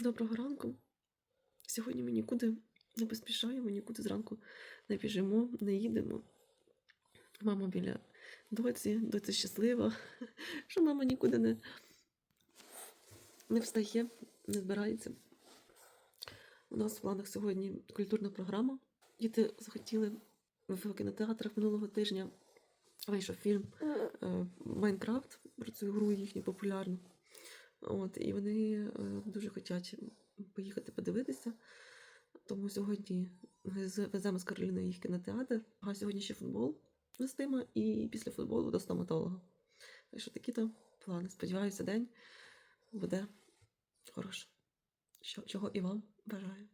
Доброго ранку. Сьогодні ми нікуди не поспішаємо, нікуди зранку не біжимо, не їдемо. Мама біля доці, доця щаслива, що мама нікуди не, не встає, не збирається. У нас в планах сьогодні культурна програма. Діти захотіли в кінотеатрах минулого тижня. Вийшов фільм е, Майнкрафт про цю гру їхню популярну. От, і вони е, дуже хочуть поїхати подивитися. Тому сьогодні ми з- веземо з Кароліною їх кінотеатр. А сьогодні ще футбол вестиме і після футболу до стоматолога. Так що такі то плани. Сподіваюся, день буде хороший. Що, чого і вам бажаю.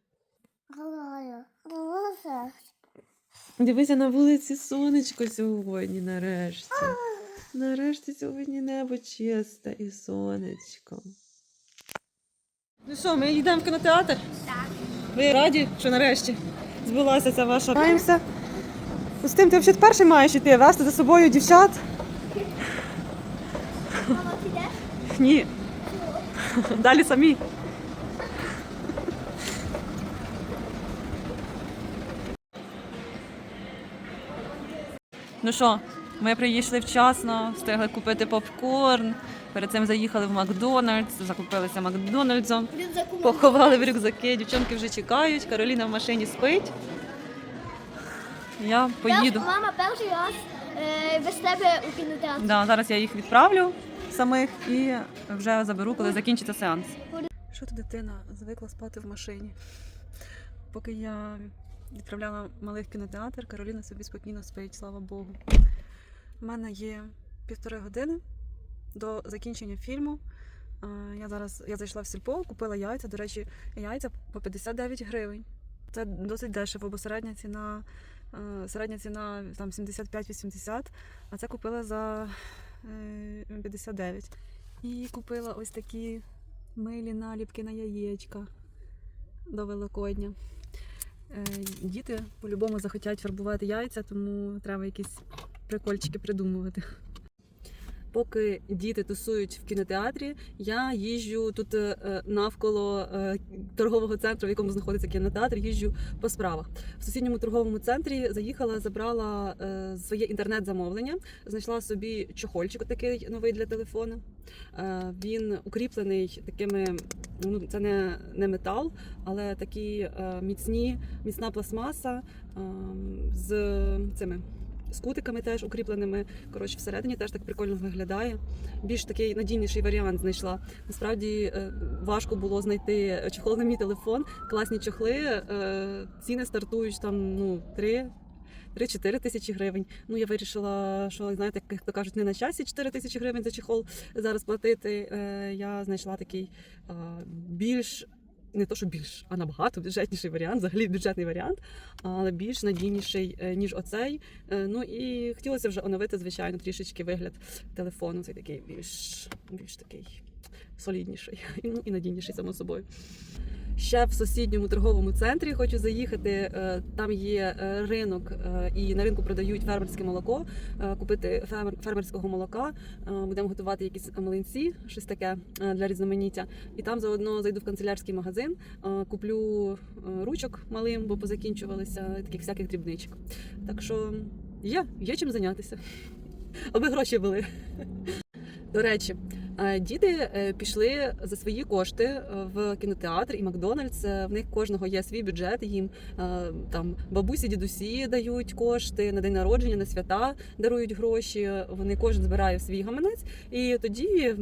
Дивися на вулиці сонечко сьогодні, нарешті. Нарешті сьогодні небо чисте і сонечко. Ну що, ми йдемо в кінотеатр? Так. Ви раді, що нарешті збулася ця ваша Граємося. Ну, з тим ти взагалі перший маєш іти, вести за собою дівчат. Мама, підеш? Ні. Далі самі. Ну що, ми прийшли вчасно, встигли купити попкорн. Перед цим заїхали в Макдональдс, закупилися Макдональдсом, поховали в рюкзаки. Дівчонки вже чекають. Кароліна в машині спить. Я поїду. Мама перший раз без тебе у кінотеатр. Да, зараз я їх відправлю самих і вже заберу, коли закінчиться сеанс. Що ти дитина звикла спати в машині? Поки я відправляла малих в кінотеатр, Кароліна собі спокійно спить, слава Богу. У мене є півтори години до закінчення фільму. Е, Я зараз я зайшла в сільпо, купила яйця. До речі, яйця по 59 гривень. Це досить дешево, бо середня ціна, е, середня ціна там 75-80, а це купила за е, 59. І купила ось такі милі наліпки на яєчка до Великодня. Е, Діти по-любому захотять фарбувати яйця, тому треба якісь прикольчики придумувати. Поки діти тусують в кінотеатрі, я їжджу тут е, навколо е, торгового центру, в якому знаходиться кінотеатр, їжджу по справах. В сусідньому торговому центрі заїхала, забрала е, своє інтернет-замовлення, знайшла собі чохольчик такий новий для телефону. Е, Він укріплений такими, ну це не, не метал, але такі е, міцні, міцна пластмаса е, з цими. З кутиками теж укріпленими. Коротше, всередині теж так прикольно виглядає. Більш такий надійніший варіант знайшла. Насправді е, важко було знайти чохол на мій телефон. Класні чохли. е, Ціни стартують там ну 3 3-4 тисячі гривень. Ну я вирішила, що знаєте, як то кажуть, не на часі 4 тисячі гривень за чехол зараз платити. Е, Я знайшла такий е, більш. Не то, що більш, а набагато бюджетніший варіант, взагалі бюджетний варіант, але більш надійніший, е, ніж оцей. Е, Ну і хотілося вже оновити, звичайно, трішечки вигляд телефону. Цей такий більш, більш такий солідніший ну, і надійніший, само собою. Ще в сусідньому торговому центрі хочу заїхати. е, Там є е, ринок, е, і на ринку продають фермерське молоко. Купити фермер- фермерського молока. Будемо готувати якісь млинці, щось таке для різноманіття. І там заодно зайду в канцелярський магазин, куплю ручок малим, бо позакінчувалися таких всяких дрібничок. Так що є, є чим зайнятися. Аби гроші були. До речі, діти е, пішли за свої кошти е, в кінотеатр і Макдональдс. Е, В них кожного є свій бюджет. Їм е, там бабусі, дідусі дають кошти на день народження, на свята дарують гроші. Вони кожен збирає свій гаманець і тоді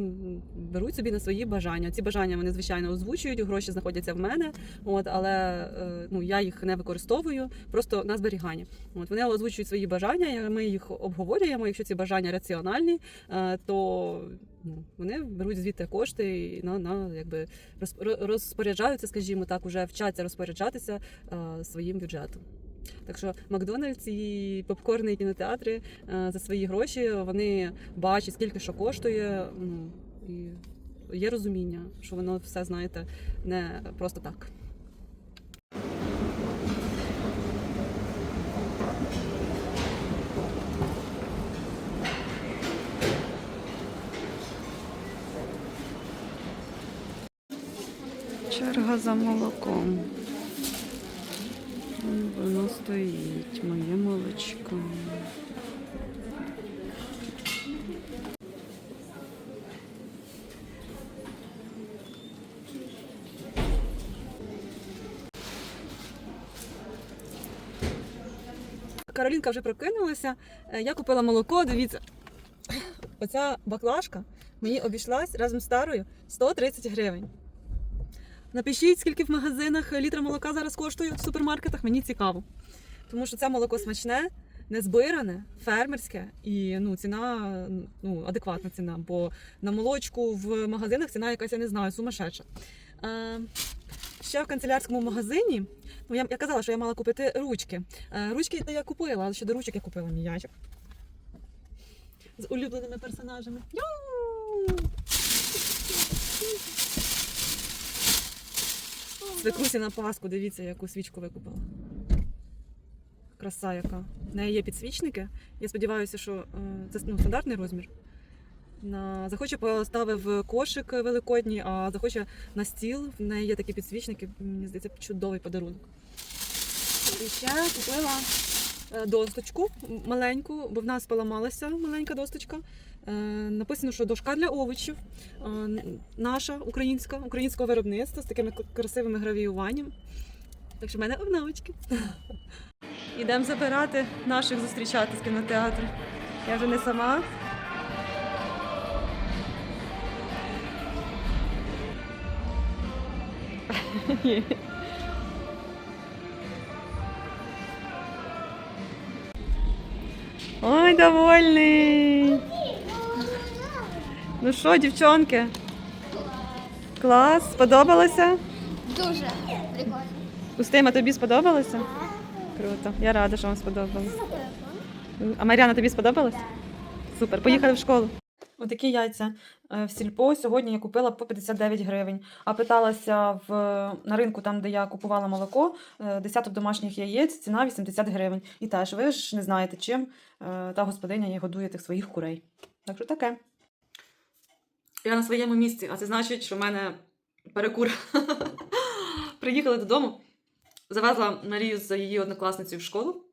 беруть собі на свої бажання. Ці бажання вони звичайно озвучують. Гроші знаходяться в мене. От але е, ну я їх не використовую, просто на зберігання. От вони озвучують свої бажання. Ми їх обговорюємо. Якщо ці бажання раціональні, е, то ну, вони беруть звідти кошти і на, на якби розпоряджаються, скажімо так, уже вчаться розпоряджатися е, своїм бюджетом. Так що Макдональдс і попкорни і кінотеатри е, за свої гроші вони бачать, скільки що коштує. Ну і є розуміння, що воно все знаєте не просто так. Черга за молоком. Воно стоїть, моє молочко. Каролінка вже прокинулася. Е, Я купила молоко. Дивіться, оця баклажка мені обійшлась разом з старою 130 гривень. Напишіть, скільки в магазинах літра молока зараз коштує в супермаркетах, мені цікаво. Тому що це молоко смачне, не збиране, фермерське і ну, ціна ну, адекватна ціна, бо на молочку в магазинах ціна якась, я не знаю, сумасшедша. Е, ще в канцелярському магазині, ну я, я казала, що я мала купити ручки. Е, ручки я купила, але щодо ручок я купила м'ячик. З улюбленими персонажами. Яу! Свекрусі на Пасху, дивіться, яку свічку викупила. Краса яка. В неї є підсвічники. Я сподіваюся, що е, це ну, стандартний розмір. На... Захоче поставив кошик великодній, а захоче на стіл. В неї є такі підсвічники. Мені здається, чудовий подарунок. І ще купила е, досточку маленьку, бо в нас поламалася маленька досточка. Е, Написано, що дошка для овочів. Е, Наша українська, українського виробництва з такими красивими гравіюваннями. Так що в мене обновочки. Ідемо забирати наших зустрічати з кінотеатру. Я вже не сама. Ой, довольний. Ну що, дівчонки? Клас, сподобалося? Дуже прикольно. Устима, тобі сподобалося? Круто. Я рада, що вам сподобалось. А Мар'яна, тобі сподобалось? Супер, поїхали в школу. Отакі яйця е, в сільпо сьогодні я купила по 59 гривень. А питалася в, на ринку, там, де я купувала молоко, е, десяток домашніх яєць, ціна 80 гривень. І теж ви ж не знаєте, чим е, та господиня їй годує тих своїх курей. Так що таке. Я на своєму місці, а це значить, що в мене перекур. Приїхали додому, завезла Марію з її однокласницею в школу.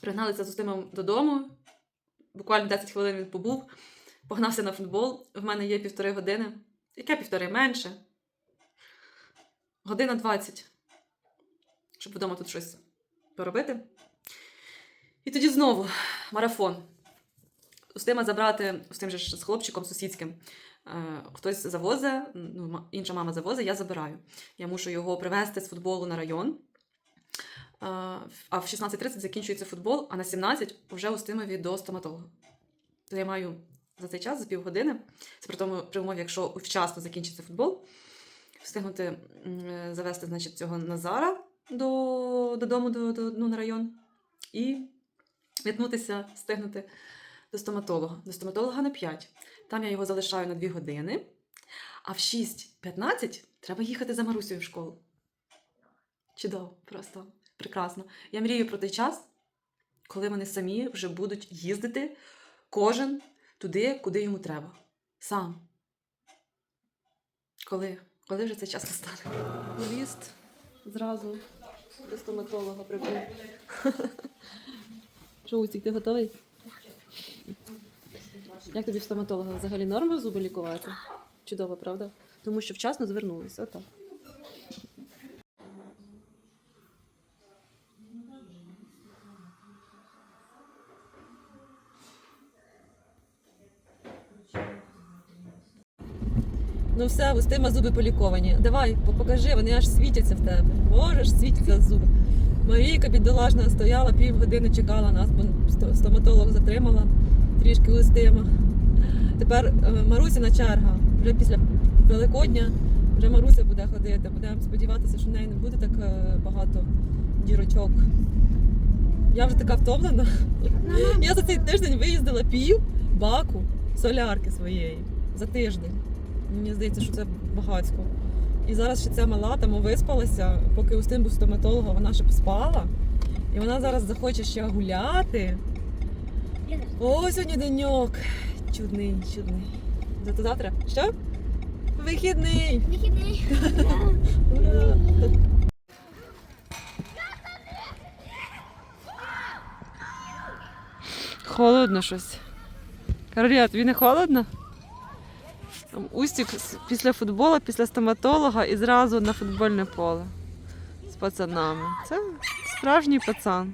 Пригналися з Устимом додому. Буквально 10 хвилин він побув, погнався на футбол. В мене є півтори години. Яке півтори менше? Година 20. Щоб вдома тут щось поробити. І тоді знову марафон. Устима забрати з тим же ж з хлопчиком сусідським. Е, Хтось завозить, ну, інша мама завозить, я забираю. Я мушу його привезти з футболу на район. Е, А в 16.30 закінчується футбол, а на 17 вже у Стимові до стоматолога. То я маю за цей час, за півгодини, це при тому при умові, якщо вчасно закінчиться футбол, встигнути е, завести значить, цього Назара до, додому до, до, ну, на район і відмутися, встигнути до стоматолога. До стоматолога на 5. Там я його залишаю на 2 години, а в 6.15 треба їхати за Марусею в школу. Чудово, просто прекрасно. Я мрію про той час, коли вони самі вже будуть їздити кожен туди, куди йому треба. Сам. Коли? Коли вже цей час настане? Ліст зразу до стоматолога прибув. Що, Уцік, ти готовий? Як тобі в стоматолога взагалі норма зуби лікувати? Чудово, правда? Тому що вчасно звернулися. Отак. Ну все, Устима зуби поліковані. Давай, покажи, вони аж світяться в тебе. Боже ж світяться зуби. Марійка бідолашна стояла, півгодини чекала нас, бо сто- стоматолог затримала трішки Устима. Тепер е, Марусіна черга. Вже після Великодня вже Маруся буде ходити. Будемо сподіватися, що в неї не буде так е, багато дірочок. Я вже така втомлена. Я за цей тиждень виїздила пів баку солярки своєї за тиждень. Мені здається, що це багатсько. І зараз ще ця мала там виспалася, поки Устин був стоматологом, вона ще поспала. І вона зараз захоче ще гуляти. О, сьогодні деньок. Чудний, чудний. Зато завтра. Що? Вихідний! Вихідний. Ура! Холодно щось. Каролія, тобі не холодно? Там Устік після футболу, після стоматолога і зразу на футбольне поле з пацанами. Це справжній пацан.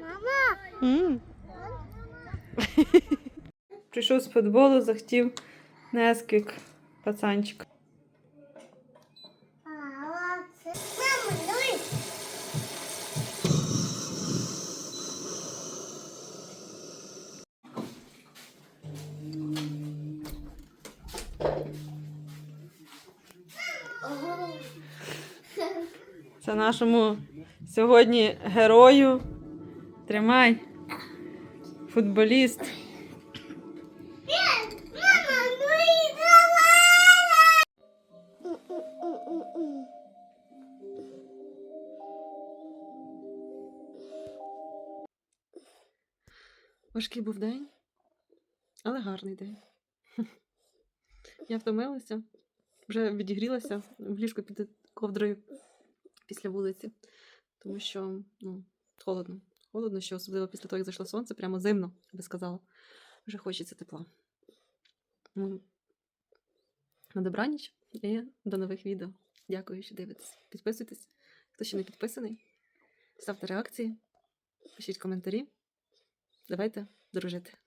Мама, Прийшов з футболу, захотів несквік, пацанчик. мама, дивись. Це нашому сьогодні герою. Тримай. Футболіст. Важкий був день, але гарний день. Я втомилася, вже відігрілася в ліжку під ковдрою після вулиці, тому що ну, холодно. Холодно, що особливо після того, як зайшло сонце, прямо зимно, я би сказала. Вже хочеться тепла. Ну, на добраніч і до нових відео. Дякую, що дивитесь. Підписуйтесь, хто ще не підписаний. Ставте реакції, пишіть коментарі. Давайте дружити.